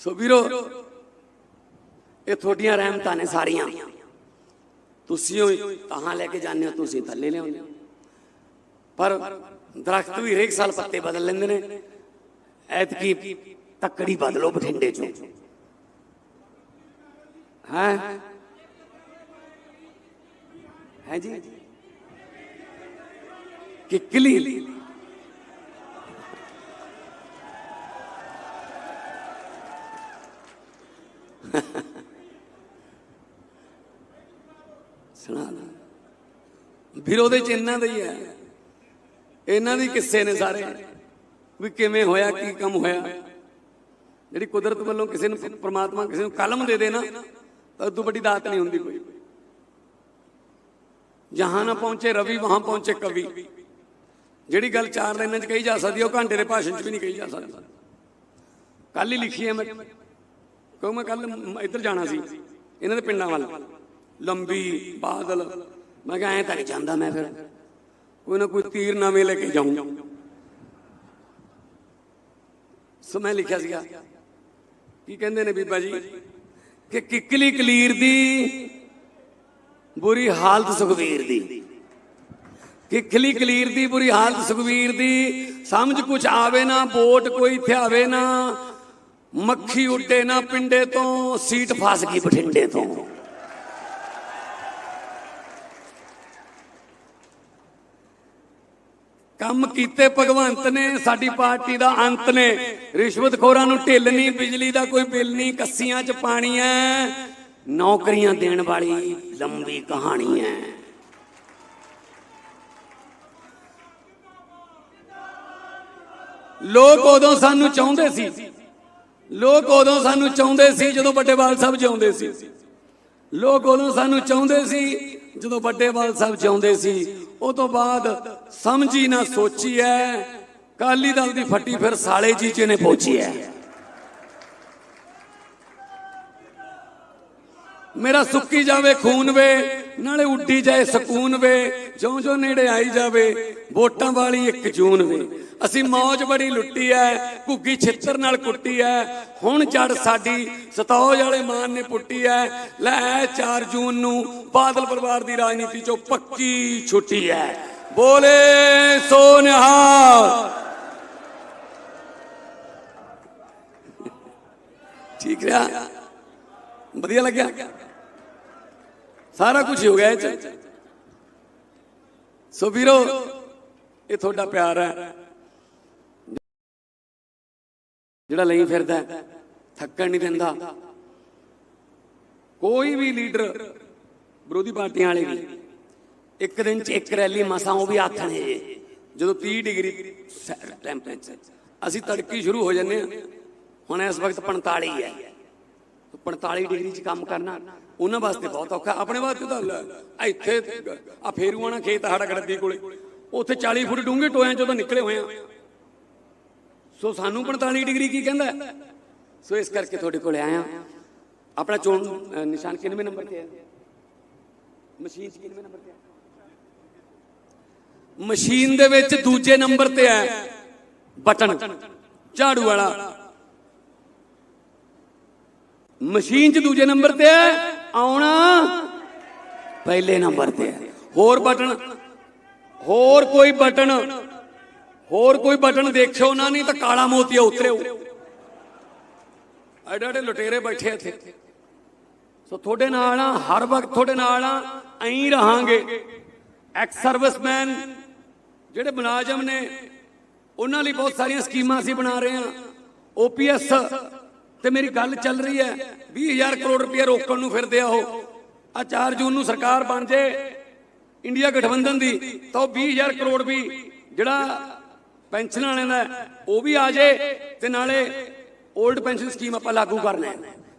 ਸੋ ਵੀਰੋ, ਇਹ ਤੁਹਾਡੀਆਂ ਰਹਿਮਤਾਂ ਨੇ ਸਾਰੀਆਂ। ਤੁਸੀਂ ਹੋਈ ਤਾਂ ਲੈ ਕੇ ਜਾਂਦੇ ਹੋ, ਤੁਸੀਂ ਥੱਲੇ ਲਿਆਉਂਦੇ ਹੋ। ਪਰ ਦਰਖਤ ਵੀ ਹਰੇਕ ਸਾਲ ਪੱਤੇ ਬਦਲ ਲੈਂਦੇ ਨੇ। ਐਤਕੀ ਤੱਕੜੀ ਬਦਲੋ ਬਠਿੰਡੇ ਚੋਂ। ਹੈ? ਹੈ ਜੀ? ਕਿੱਕਲੀ ਸੁਣਾ ਫਿਰ ਉਹਦੇ ਚ ਇਹਨਾਂ ਦਾ ਹੀ ਹੈ। ਇਹਨਾਂ ਦੇ ਕਿੱਸੇ ਨੇ ਸਾਰੇ। ਵੀ ਕਿਵੇਂ ਹੋਇਆ, ਕੀ ਕੰਮ ਹੋਇਆ। ਜਿਹੜੀ ਕੁਦਰਤ ਵੱਲੋਂ ਕਿਸੇ ਨੂੰ ਪ੍ਰਮਾਤਮਾ ਕਿਸੇ ਨੂੰ ਕਲਮ ਦੇ ਦੇ ਨਾ ਤਾਂ ਉਦੋਂ ਵੱਡੀ ਦਾਤ ਨਹੀਂ ਹੁੰਦੀ ਕੋਈ। ਜਹਾਂ ਨਾ ਪਹੁੰਚੇ, ਰਵੀ ਵਹਾਂ ਪਹੁੰਚੇ ਕਵੀ। ਜਿਹੜੀ ਗੱਲ ਚਾਰ ਲਾਈਨਾਂ 'ਚ ਕਹੀ ਜਾ ਸਕਦੀ ਉਹ ਘੰਟੇ ਦੇ ਭਾਸ਼ਣ 'ਚ ਵੀ ਨਹੀਂ ਕਹੀ ਜਾ ਸਕਦੀ। ਕੱਲ ਹੀ ਲਿਖੀ ਹੈ ਮੈਂ। ਕਿਉਂ ਮੈਂ ਕੱਲ ਇੱਧਰ ਜਾਣਾ ਸੀ, ਇਹਨਾਂ ਦੇ ਪਿੰਡਾਂ ਵੱਲ। ਲੰਬੀ ਬਾਦਲ। ਮੈਂ ਕਿਹਾ, ਐਂ ਤੱਕ ਜਾਂਦਾ ਮੈਂ ਫਿਰ। ਕੋਈ ਨਾ ਕੋਈ ਤੀਰ ਨਵੇਂ ਲੈ ਕੇ ਜਾਊਂ। ਸੋ ਮੈਂ ਲਿਖਿਆ ਸੀਗਾ। ਕੀ ਕਹਿੰਦੇ ਨੇ ਬੀਬਾ ਜੀ? ਕਿ ਕਿੱਕਲੀ ਕਲੀਰ ਦੀ ਬੁਰੀ ਹਾਲਤ ਸੁਖਵੀਰ ਦੀ। ਕਿਖਲੀ ਕਲੀਰ ਦੀ ਬੁਰੀ ਹਾਲਤ ਸੁਖਵੀਰ ਦੀ। ਸਮਝ ਕੁਛ ਆਵੇ ਨਾ, ਵੋਟ ਕੋਈ ਥਿਆਵੇ ਨਾ। ਮੱਖੀ ਉੱਡੇ ਨਾ ਪਿੰਡੇ ਤੋਂ, ਸੀਟ ਫਸ ਗਈ ਬਠਿੰਡੇ ਤੋਂ। ਕੰਮ ਕੀਤੇ ਭਗਵੰਤ ਨੇ, ਸਾਡੀ ਪਾਰਟੀ ਦਾ ਅੰਤ ਨੇ। ਰਿਸ਼ਵਤਖੋਰਾਂ ਨੂੰ ਢਿੱਲ ਨਹੀਂ, ਬਿਜਲੀ ਦਾ ਕੋਈ ਬਿੱਲ ਨਹੀਂ, ਕੱਸੀਆਂ 'ਚ ਪਾਣੀ ਐ। ਨੌਕਰੀਆਂ ਦੇਣ ਵਾਲੀ ਲੰਬੀ ਕਹਾਣੀ ਹੈ। ਲੋਕ ਉਦੋਂ ਸਾਨੂੰ ਚਾਹੁੰਦੇ ਸੀ। ਲੋਕ ਉਦੋਂ ਸਾਨੂੰ ਚਾਹੁੰਦੇ ਸੀ ਜਦੋਂ ਵੱਡੇਵਾਲ ਸਾਹਿਬ ਜਿਉਂਦੇ ਸੀ। ਲੋਕ ਉਦੋਂ ਸਾਨੂੰ ਚਾਹੁੰਦੇ ਸੀ ਜਦੋਂ ਵੱਡੇਵਾਲ ਸਾਹਿਬ ਜਿਉਂਦੇ ਸੀ। ਉਹ ਤੋਂ ਬਾਅਦ ਸਮਝੀ ਨਾ ਸੋਚੀ ਐ। ਕਾਲੀ ਦਲ ਦੀ ਫੱਟੀ ਫਿਰ ਸਾਲੇ ਜੀ ਚ ਨੇ ਪਹੁੰਚੀ ਐ। ਮੇਰਾ ਸੁੱਕੀ ਜਾਵੇ, ਖੂਨ ਵੇ, ਨਾਲੇ ਉੱਡੀ ਜਾਏ, ਸਕੂਨ ਵੇ, ਜਿਉਂ ਜਿਉਂ ਨੇੜੇ ਆਈ ਜਾਵੇ, ਵੋਟਾਂ ਵਾਲੀ ਇੱਕ ਜੂਨ ਵੇ। ਅਸੀਂ ਮੌਜ ਬੜੀ ਲੁੱਟੀ ਐ, ਘੁੱਗੀ ਛਿੱਤਰ ਨਾਲ ਕੁੱਟੀ ਐ। ਹੁਣ ਜੜ ਸਾਡੀ ਸਤੌਜ ਵਾਲੇ ਮਾਨ ਨੇ ਪੁੱਟੀ ਐ। ਲੈ 4 ਜੂਨ ਨੂੰ ਬਾਦਲ ਪਰਿਵਾਰ ਦੀ ਰਾਜਨੀਤੀ ਚੋਂ ਪੱਕੀ ਛੁੱਟੀ ਐ। ਬੋਲੇ ਸੋ ਨਿਹਾਲ ਠੀਕ ਰਿਹਾ? ਵਧੀਆ ਲੱਗਿਆ? ਸਾਰਾ ਕੁਝ ਹੋ ਗਿਆ ਇਹ ਚ। ਸੋ ਵੀਰੋ, ਇਹ ਤੁਹਾਡਾ ਪਿਆਰ ਹੈ। ਜਿਹੜਾ ਲਈ ਫਿਰਦਾ ਥੱਕਣ ਨਹੀਂ ਦਿੰਦਾ। ਕੋਈ ਵੀ ਲੀਡਰ ਵਿਰੋਧੀ ਪਾਰਟੀਆਂ ਵਾਲੇ ਵੀ, ਇੱਕ ਦਿਨ ਚ ਇੱਕ ਰੈਲੀ ਮਸਾਂ ਉਹ ਵੀ ਆਥਣੇ ਜਦੋਂ 30 ਡਿਗਰੀ ਟੈਂਪਰੇਚਰ ਅਸੀਂ ਤੜਕੀ ਸ਼ੁਰੂ ਹੋ ਜੰਨੇ ਆ ਹੁਣ ਇਸ ਵਕਤ 45 ਹੈ। 45 ਡਿਗਰੀ 'ਚ ਕੰਮ ਕਰਨਾ। ਉਹਨਾਂ ਵਾਸਤੇ ਬਹੁਤ ਔਖਾ ਆਪਣੇ ਵਾਸਤੇ ਤਾਂ ਲੈ, ਇੱਥੇ ਆ ਫੇਰੂਆਣਾ ਖੇਤ ਸਾਡਾ ਗੜਦੀ ਕੋਲੇ। ਉੱਥੇ 40 ਫੁੱਟ ਡੂੰਘੇ ਟੋਇਆਂ ਚੋਂ ਤਾਂ ਨਿਕਲੇ ਹੋਏ ਆ। ਸੋ ਸਾਨੂੰ 45 ਡਿਗਰੀ ਕੀ ਕਹਿੰਦਾ? ਸੋ ਇਸ ਕਰਕੇ ਤੁਹਾਡੇ ਕੋਲੇ ਆਇਆ ਆਪਣਾ ਚੋਣ ਨਿਸ਼ਾਨ ਕਿੰਨਵੇਂ ਨੰਬਰ ਤੇ ਹੈ ਮਸ਼ੀਨ 'ਚ ਕਿੰਨਵੇਂ ਨੰਬਰ ਤੇ ਹੈ ਮਸ਼ੀਨ ਦੇ ਵਿੱਚ ਦੂਜੇ ਨੰਬਰ ਤੇ ਹੈ ਬਟਨ ਝਾੜੂ ਵਾਲਾ। ਮਸ਼ੀਨ 'ਚ ਦੂਜੇ ਨੰਬਰ ਤੇ ਹੈ ਆਉਣਾ। ਪਹਿਲੇ ਨੰਬਰ ਤੇ ਹੈ ਹੋਰ ਬਟਨ। ਹੋਰ ਕੋਈ ਬਟਨ। ਹੋਰ ਕੋਈ ਬਟਨ ਦੇਖਿਓ ਨਾ, ਨਹੀਂ ਤਾਂ ਕਾਲਾ ਮੋਤੀਆ ਉਤਰਿਓ। ਐਡੇ ਐਡੇ ਲੁਟੇਰੇ ਬੈਠੇ ਇੱਥੇ। ਸੋ ਤੁਹਾਡੇ ਨਾਲ ਆ, ਹਰ ਵਕਤ ਤੁਹਾਡੇ ਨਾਲ ਆ, ਐਂ ਰਹਾਂਗੇ। ਐਕਸ ਸਰਵਿਸਮੈਨ, ਜਿਹੜੇ ਮੁਲਾਜ਼ਮ ਨੇ, ਉਹਨਾਂ ਲਈ ਬਹੁਤ ਸਾਰੀਆਂ ਸਕੀਮਾਂ ਅਸੀਂ ਬਣਾ ਰਹੇ ਹਾਂ। ਓਪੀਐਸ ਤੇ ਮੇਰੀ ਗੱਲ ਚੱਲ ਰਹੀ ਹੈ। 20000 ਕਰੋੜ ਰੁਪਏ ਰੋਕਣ ਨੂੰ ਫਿਰਦੇ ਆ ਉਹ। ਆ 4 ਜੂਨ ਨੂੰ ਸਰਕਾਰ ਬਣ ਜੇ, ਇੰਡੀਆ ਗਠਬੰਧਨ ਦੀ, ਤਾਂ ਉਹ 20000 ਕਰੋੜ ਵੀ ਜਿਹੜਾ ਪੈਨਸ਼ਨ ਵਾਲਿਆਂ ਦਾ ਉਹ ਵੀ ਆ ਜੇ ਤੇ ਨਾਲੇ 올ਡ ਪੈਨਸ਼ਨ ਸਕੀਮ ਆਪਾਂ ਲਾਗੂ ਕਰ ਹੈ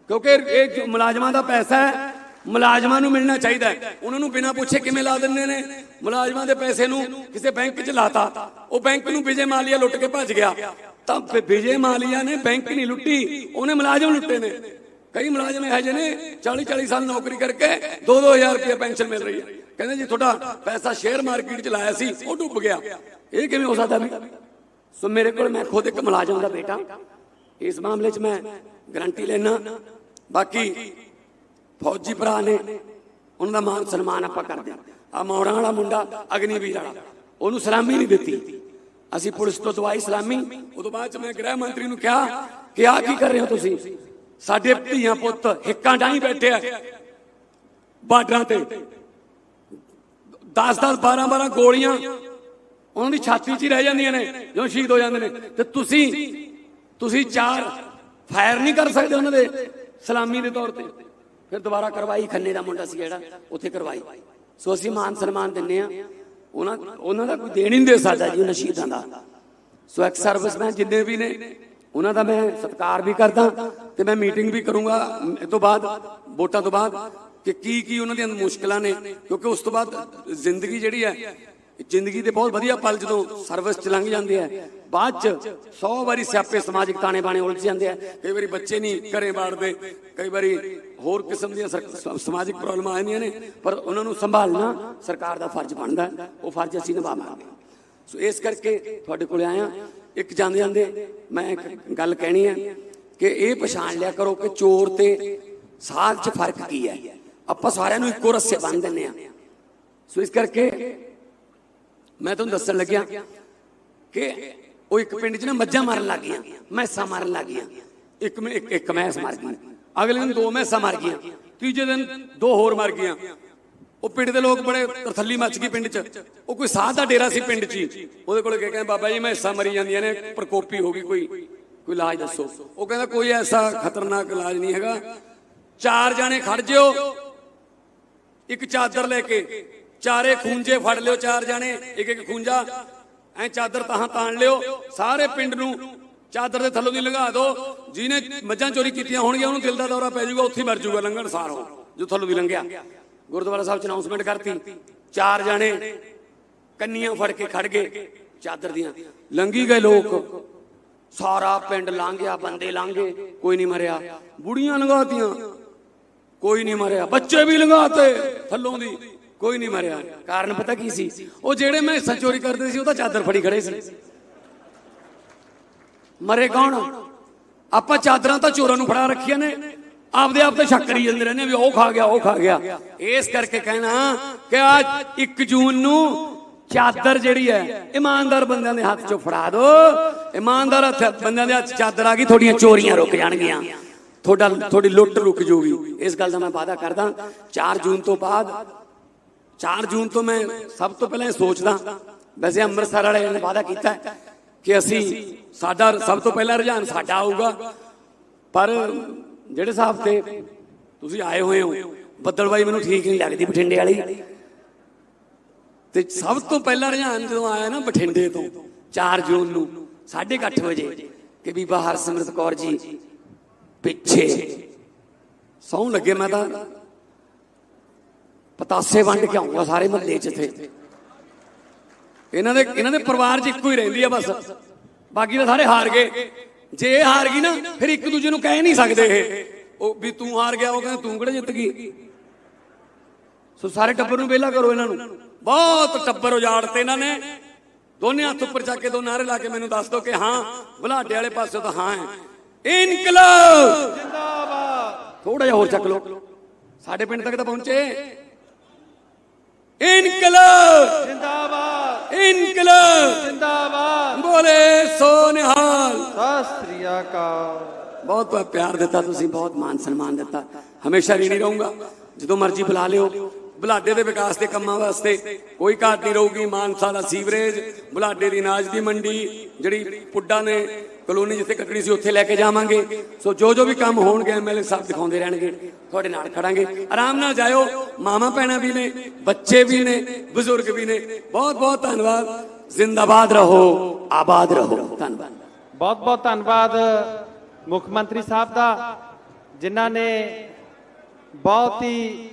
ਕਿਉਂਕਿ ਇਹ ਮੁਲਾਜ਼ਮਾਂ ਦਾ ਪੈਸਾ ਹੈ, ਮੁਲਾਜ਼ਮਾਂ ਨੂੰ ਮਿਲਣਾ ਚਾਹੀਦਾ ਉਹਨਾਂ ਨੂੰ ਬਿਨਾਂ ਪੁੱਛੇ ਕਿਵੇਂ ਲਾ ਦਿੰਦੇ ਨੇ? ਮੁਲਾਜ਼ਮਾਂ ਦੇ ਪੈਸੇ ਨੂੰ ਕਿਸੇ ਬੈਂਕ 'ਚ ਲਾਤਾ। ਉਹ ਬੈਂਕ ਨੂੰ ਵਿਜੇ ਮਾਲੀਆ ਲੁੱਟ ਕੇ ਭੱਜ ਗਿਆ। ਤਾਂ ਵਿਜੇ ਮਾਲੀਆ ਨੇ ਬੈਂਕ ਨਹੀਂ ਲੁੱਟੀ ਉਹਨੇ ਮੁਲਾਜ਼ਮ ਲੁੱਟੇ ਨੇ ਕਈ ਮੁਲਾਜ਼ਮ ਇਹੋ ਜਿਹੇ ਨੇ 40 40 ਸਾਲ ਨੌਕਰੀ ਕਰਕੇ 2-2000 ਰੁਪਏ ਪੈਨਸ਼ਨ ਮਿਲ ਰਹੀ ਹੈ ਕਹਿੰਦੇ ਜੀ ਤੁਹਾਡਾ ਪੈਸਾ ਸ਼ੇਅਰ ਮਾਰਕੀਟ 'ਚ ਲਾਇਆ ਸੀ ਉਹ ਡੁੱਬ ਗਿਆ ਇਹ ਕਿਵੇਂ ਹੋ ਸਕਦਾ ਵੀ ਸੋ ਮੇਰੇ ਕੋਲ ਮੈਂ ਖੁਦ ਇੱਕ ਮੁਲਾਜ਼ਮ ਦਾ ਬੇਟਾ ਇਸ ਮਾਮਲੇ 'ਚ ਮੈਂ ਗਰੰਟੀ ਲੈਣਾ ਬਾਕੀ ਫੌਜੀ ਭਰਾ ਨੇ ਉਹਨਾਂ ਦਾ ਮਾਨ ਸਨਮਾਨ ਆਪਾਂ ਕਰਦੇ ਆ ਆ ਮੌੜਾਂ ਵਾਲਾ ਮੁੰਡਾ ਅਗਨੀਵੀਰ ਵਾਲਾ ਉਹਨੂੰ ਸਲਾਮੀ ਨਹੀਂ ਦਿੱਤੀ ਅਸੀਂ ਪੁਲਿਸ ਤੋਂ ਦਵਾਈ ਸਲਾਮੀ। ਉਦੋਂ ਬਾਅਦ ਚ ਮੈਂ ਗ੍ਰਹਿ ਮੰਤਰੀ ਨੂੰ ਕਿਹਾ ਕਿ ਆ ਕੀ ਕਰ ਰਹੇ ਹੋ ਤੁਸੀਂ? ਸਾਡੇ ਧੀਆਂ ਪੁੱਤ ਹਿੱਕਾਂ ਡਾਈ ਬੈਠੇ ਆ ਬਾਰਡਰਾਂ ਤੇ। 10 10 12 12 ਗੋਲੀਆਂ ਉਹਨਾਂ ਦੀ ਛਾਤੀ 'ਚ ਹੀ ਰਹਿ ਜਾਂਦੀਆਂ ਨੇ, ਜਦੋਂ ਸ਼ਹੀਦ ਹੋ ਜਾਂਦੇ ਨੇ। ਤੇ ਤੁਸੀਂ ਤੁਸੀਂ ਚਾਰ ਫਾਇਰ ਨਹੀਂ ਕਰ ਸਕਦੇ ਉਹਨਾਂ ਦੇ ਸਲਾਮੀ ਦੇ ਤੌਰ ਤੇ। ਫਿਰ ਦੁਬਾਰਾ ਕਰਵਾਈ ਖੰਨੇ ਦਾ ਮੁੰਡਾ ਸੀ ਜਿਹੜਾ, ਉੱਥੇ ਕਰਵਾਈ। ਸੋ ਅਸੀਂ ਮਾਨ ਸਨਮਾਨ ਦਿੰਨੇ ਆ ਉਹਨਾਂ ਉਹਨਾਂ ਦਾ ਕੋਈ ਦੇਣ ਹੀ ਨਹੀਂ ਦੇ ਸਕਦਾ ਜੀ ਉਹਨਾਂ ਸ਼ਹੀਦਾਂ ਦਾ। ਸੋ ਐਕਸ ਸਰਵਿਸਮੈਨ ਜਿੰਨੇ ਵੀ ਨੇ, ਉਹਨਾਂ ਦਾ ਮੈਂ ਸਤਿਕਾਰ ਵੀ ਕਰਦਾ ਤੇ ਮੈਂ ਮੀਟਿੰਗ ਵੀ ਕਰੂੰਗਾ ਇਹ ਤੋਂ ਬਾਅਦ, ਵੋਟਾਂ ਤੋਂ ਬਾਅਦ ਕਿ ਕੀ ਕੀ ਉਹਨਾਂ ਦੀਆਂ ਮੁਸ਼ਕਲਾਂ ਨੇ, ਕਿਉਂਕਿ ਉਸ ਤੋਂ ਬਾਅਦ ਜ਼ਿੰਦਗੀ ਜਿਹੜੀ ਹੈ, ਜ਼ਿੰਦਗੀ ਦੇ ਬਹੁਤ ਵਧੀਆ ਪਲ ਜਦੋਂ ਸਰਵਿਸ ਚ ਲੰਘ ਜਾਂਦੇ ਆ ਬਾਅਦ ਚ 100 ਵਾਰੀ ਸਿਆਪੇ ਸਮਾਜਿਕ ਤਾਣੇ ਬਾਣੇ ਉਲਝ ਜਾਂਦੇ ਆ। ਕਈ ਵਾਰੀ ਬੱਚੇ ਨਹੀਂ ਘਰੇ ਬਾੜਦੇ, ਕਈ ਵਾਰੀ ਹੋਰ ਕਿਸਮ ਦੀਆਂ ਸਮਾਜਿਕ ਪ੍ਰੋਬਲਮਾਂ ਆਉਂਦੀਆਂ ਨੇ, ਪਰ ਉਹਨਾਂ ਨੂੰ ਸੰਭਾਲਣਾ ਸਰਕਾਰ ਦਾ ਫਰਜ਼ ਬਣਦਾ ਉਹ ਫਰਜ਼ ਅਸੀਂ ਨਿਭਾਵਾਂਗੇ। ਸੋ ਇਸ ਕਰਕੇ ਤੁਹਾਡੇ ਕੋਲ ਆਇਆ, ਇੱਕ ਜਾਂਦੇ ਜਾਂਦੇ ਮੈਂ ਇੱਕ ਗੱਲ ਕਹਿਣੀ ਹੈ ਕਿ ਇਹ ਪਛਾਣ ਲਿਆ ਕਰੋ ਕਿ ਚੋਰ ਤੇ ਸਾਧ 'ਚ ਫ਼ਰਕ ਕੀ ਹੈ। ਆਪਾਂ ਸਾਰਿਆਂ ਨੂੰ ਇੱਕੋ ਰੱਸੇ ਬੰਨ ਦਿੰਨੇ ਆ ਸੋ ਇਸ ਕਰਕੇ ਮੈਂ ਤੁਹਾਨੂੰ ਦੱਸਣ ਲੱਗਿਆ ਕਿ ਉਹ ਇੱਕ ਪਿੰਡ 'ਚ ਨਾ ਮੱਝਾਂ ਮਾਰਨ ਲੱਗ ਗਈਆਂ, ਮੈਸਾਂ ਮਾਰਨ ਲੱਗ ਗਈਆਂ। ਇੱਕ ਮੈਂ ਇੱਕ ਇੱਕ ਮੈਸ ਮਰ ਗਈ। ਅਗਲੇ ਦਿਨ ਦੋ ਮੈਸਾਂ ਮਰ ਗਈਆਂ, ਤੀਜੇ ਦਿਨ ਦੋ ਹੋਰ ਮਰ ਗਈਆਂ। ਉਹ ਪਿੰਡ ਦੇ ਲੋਕ ਬੜੇ ਤਰਥੱਲੀ ਮੱਚ ਗਈ ਪਿੰਡ 'ਚ। ਉਹ ਕੋਈ ਸਾਧ ਦਾ ਡੇਰਾ ਸੀ ਪਿੰਡ 'ਚ ਉਹਦੇ ਕੋਲ ਗਏ ਕਹਿੰਦੇ, ਬਾਬਾ ਜੀ, ਮੈਸਾਂ ਮਰੀ ਜਾਂਦੀਆਂ ਨੇ, ਪ੍ਰਕੋਪੀ ਹੋ ਗਈ ਕੋਈ। ਕੋਈ ਇਲਾਜ ਦੱਸੋ। ਉਹ ਕਹਿੰਦਾ, ਕੋਈ ਐਸਾ ਖਤਰਨਾਕ ਇਲਾਜ ਨਹੀਂ ਹੈਗਾ। ਚਾਰ ਜਾਣੇ ਖੜ ਜਿਓ। ਇੱਕ ਚਾਦਰ ਲੈ ਕੇ, ਚਾਰੇ ਖੂੰਜੇ ਫੜ ਲਿਓ ਚਾਰ ਜਾਣੇ, ਇੱਕ ਇੱਕ ਖੂੰਜਾ। ਐ ਚਾਦਰ ਤਾਹਾਂ ਤਾਣ ਲਿਓ, ਸਾਰੇ ਪਿੰਡ ਨੂੰ ਚਾਦਰ ਦੇ ਥੱਲੋਂ ਦੀ ਲੰਘਾ ਦਿਓ ਜਿਹਨੇ ਮੱਝਾਂ ਚੋਰੀ ਕੀਤੀਆਂ ਹੋਣਗੀਆਂ, ਉਹਨੂੰ ਦਿਲ ਦਾ ਦੌਰਾ ਪੈ ਜਾਊਗਾ, ਉੱਥੇ ਮਰ ਜਾਊਗਾ ਲੰਘਣ ਸਾਰ ਹੋ ਜੋ ਥੱਲੋਂ ਦੀ ਲੰਘਿਆ। ਗੁਰਦੁਆਰਾ ਸਾਹਿਬ ਚ ਅਨਾਉਂਸਮੈਂਟ ਕਰਤੀ। ਚਾਰ ਜਾਣੇ ਕੰਨੀਆਂ ਫੜ ਕੇ ਖੜ ਗਏ ਚਾਦਰ ਦੀਆਂ। ਲੰਗੀ ਗਏ ਲੋਕ। ਸਾਰਾ ਪਿੰਡ ਲੰਘ ਗਿਆ, ਬੰਦੇ ਲੰਘੇ ਕੋਈ ਨਹੀਂ ਮਰਿਆ। ਬੁੜੀਆਂ ਲੰਘਾਤੀਆਂ, ਕੋਈ ਨਹੀਂ ਮਰਿਆ। ਬੱਚੇ ਵੀ ਲੰਘਾਤੇ ਥੱਲੋਂ ਦੀ। ਕੋਈ ਨਹੀਂ ਮਰਿਆ। ਕਾਰਨ ਪਤਾ ਕੀ ਸੀ? ਉਹ ਜਿਹੜੇ ਮੈਂ ਹਿੱਸਾ ਚੋਰੀ ਕਰਦੇ ਸੀ, ਉਹ ਤਾਂ ਚਾਦਰ ਫੜੀ ਖੜੇ ਸੀ। ਮਰੇ ਕੌਣ? ਆਪਾਂ ਚਾਦਰਾਂ ਤਾਂ ਚੋਰਾਂ ਨੂੰ ਫੜਾ ਰੱਖੀਆਂ ਨੇ। ਆਪਦੇ ਆਪ ਤੇ ਸ਼ੱਕ ਕਰੀ ਜਾਂਦੇ ਰਹਿੰਦੇ ਵੀ ਉਹ ਖਾ ਗਿਆ, ਉਹ ਖਾ ਗਿਆ। ਇਸ ਕਰਕੇ ਕਹਿਣਾ ਕਿ ਅੱਜ 1 ਜੂਨ ਨੂੰ ਚਾਦਰ ਜਿਹੜੀ ਹੈ, ਇਮਾਨਦਾਰ ਬੰਦਿਆਂ ਦੇ ਹੱਥ 'ਚੋਂ ਫੜਾ ਦਿਓ ਇਮਾਨਦਾਰ ਹੱਥ ਬੰਦਿਆਂ ਦੇ ਹੱਥ ਚਾਦਰ ਆ ਗਈ, ਤੁਹਾਡੀਆਂ ਚੋਰੀਆਂ ਰੁਕ ਜਾਣਗੀਆਂ। ਤੁਹਾਡਾ ਤੁਹਾਡੀ ਲੁੱਟ ਰੁਕ ਜਾਊਗੀ ਇਸ ਗੱਲ ਦਾ ਮੈਂ ਵਾਅਦਾ ਕਰਦਾ। 4 ਜੂਨ ਤੋਂ ਬਾਅਦ 4 ਜੂਨ ਤੋਂ ਮੈਂ ਸਭ ਤੋਂ ਪਹਿਲਾਂ ਇਹ ਸੋਚਦਾ, ਵੈਸੇ ਅੰਮ੍ਰਿਤਸਰ ਵਾਲਿਆਂ ਨੇ ਵਾਅਦਾ ਕੀਤਾ ਕਿ ਅਸੀਂ ਸਾਡਾ ਸਭ ਤੋਂ ਪਹਿਲਾਂ ਰੁਝਾਨ ਸਾਡਾ ਆਊਗਾ। ਪਰ ਜਿਹੜੇ ਸਾਹਿਬ ਤੇ ਤੁਸੀਂ ਆਏ ਹੋਏ ਹੋ ਬੱਦਲਬਾਈ ਮੈਨੂੰ ਠੀਕ ਨਹੀਂ ਲੱਗਦੀ ਬਠਿੰਡੇ ਵਾਲੀ। ਤੇ ਸਭ ਤੋਂ ਪਹਿਲਾਂ ਰੁਝਾਨ ਜਦੋਂ ਆਇਆ ਨਾ ਬਠਿੰਡੇ ਤੋਂ 4 ਜੂਨ ਨੂੰ 8:30 ਵਜੇ, ਕਿ ਬੀਬਾ ਹਰਸਿਮਰਤ ਕੌਰ ਜੀ ਪਿੱਛੇ। ਸੌਂ ਲੱਗੇ ਮੈਂ ਤਾਂ ਪਤਾਸੇ ਵੰਡ ਕੇ ਆਉਂਗਾ ਸਾਰੇ ਮਹੱਲੇ 'ਚ ਇੱਥੇ। ਇਹਨਾਂ ਦੇ ਇਹਨਾਂ ਦੇ ਪਰਿਵਾਰ 'ਚ ਇੱਕੋ ਹੀ ਰਹਿੰਦੀ ਆ ਬਸ। ਬਾਕੀ ਤਾਂ ਸਾਰੇ ਹਾਰ ਗਏ। ਜੇ ਇਹ ਹਾਰ ਗਈ ਨਾ ਫਿਰ ਇੱਕ ਦੂਜੇ ਨੂੰ ਕਹਿ ਨਹੀਂ ਸਕਦੇ ਇਹ। ਉਹ ਵੀ ਤੂੰ ਹਾਰ ਗਿਆ ਉਹ ਕਹਿੰਦਾ ਤੂੰ ਕਿਹੜਾ ਜਿੱਤ ਗਈ? ਸੋ ਸਾਰੇ ਟੱਬਰ ਨੂੰ ਵਿਹਲਾ ਕਰੋ ਇਹਨਾਂ ਨੂੰ। ਬਹੁਤ ਟੱਬਰ ਉਜਾੜਤੇ ਇਹਨਾਂ ਨੇ। ਦੋਨੇ ਹੱਥ ਉੱਪਰ ਚੱਕ ਕੇ ਦੋ ਨਾਰੇ ਲਾ ਕੇ ਮੈਨੂੰ ਦੱਸ ਦਿਓ ਕਿ ਹਾਂ ਬੁਲਾਡੇ ਵਾਲੇ ਪਾਸੇ ਤਾਂ ਹਾਂ ਹੈ। ਇਨਕਲਾਬ! ਜਿੰਦਾਬਾਦ। ਥੋੜਾ ਜਿਹਾ ਹੋਰ ਚੱਕ ਲਓ। ਸਾਡੇ ਪਿੰਡ ਤੱਕ ਤਾਂ ਪਹੁੰਚੇ। ਇਨਕਲਾਬ। ਜਿੰਦਾਬਾਦ। ਇਨਕਲਾਬ। ਜਿੰਦਾਬਾਦ। ਬੋਲੇ ਸੋ ਨਿਹਾਲ ਸਤਿ ਅਕਾਲ। ਬਹੁਤ ਬਹੁਤ ਪਿਆਰ ਦਿੱਤਾ ਤੁਸੀਂ ਬਹੁਤ ਮਾਨ ਸਨਮਾਨ ਦਿੱਤਾ। ਹਮੇਸ਼ਾ ਰੀਣੀ ਰਹੂੰਗਾ। ਜਦੋਂ ਮਰਜ਼ੀ ਬੁਲਾ ਲਿਓ। ਬੁਲਾਡੇ ਦੇ ਵਿਕਾਸ ਦੇ ਕੰਮਾਂ ਵਾਸਤੇ ਕੋਈ ਘਾਟ ਨਹੀਂ ਰਹੂਗੀ। ਮਾਨਸਾ ਦਾ ਸੀਵਰੇਜ ਬੁਲਾਡੇ ਦੀ ਅਨਾਜ ਦੀ ਮੰਡੀ ਜਿਹੜੀ ਪੁੱਡਾ ਨੇ ਕਲੋਨੀ ਜਿੱਥੇ ਕੱਟਣੀ ਸੀ, ਉੱਥੇ ਲੈ ਕੇ ਜਾਵਾਂਗੇ। ਸੋ ਜੋ ਜੋ ਵੀ ਕੰਮ ਹੋਣਗੇ ਐਮਐਲਏ ਸਾਹਿਬ ਦਿਖਾਉਂਦੇ ਰਹਿਣਗੇ। ਤੁਹਾਡੇ ਨਾਲ ਖੜਾਂਗੇ। ਆਰਾਮ ਨਾਲ ਜਾਇਓ। ਮਾਮਾ ਭੈਣਾਂ ਵੀ ਨੇ, ਬੱਚੇ ਵੀ ਨੇ, ਬਜ਼ੁਰਗ ਵੀ ਨੇ। ਬਹੁਤ ਬਹੁਤ ਧੰਨਵਾਦ। ਜ਼ਿੰਦਾਬਾਦ ਰਹੋ, ਆਬਾਦ ਰਹੋ। ਧੰਨਵਾਦ। ਬਹੁਤ ਬਹੁਤ ਧੰਨਵਾਦ ਮੁੱਖ ਮੰਤਰੀ ਸਾਹਿਬ ਦਾ, ਜਿਨ੍ਹਾਂ ਨੇ ਬਹੁਤ ਹੀ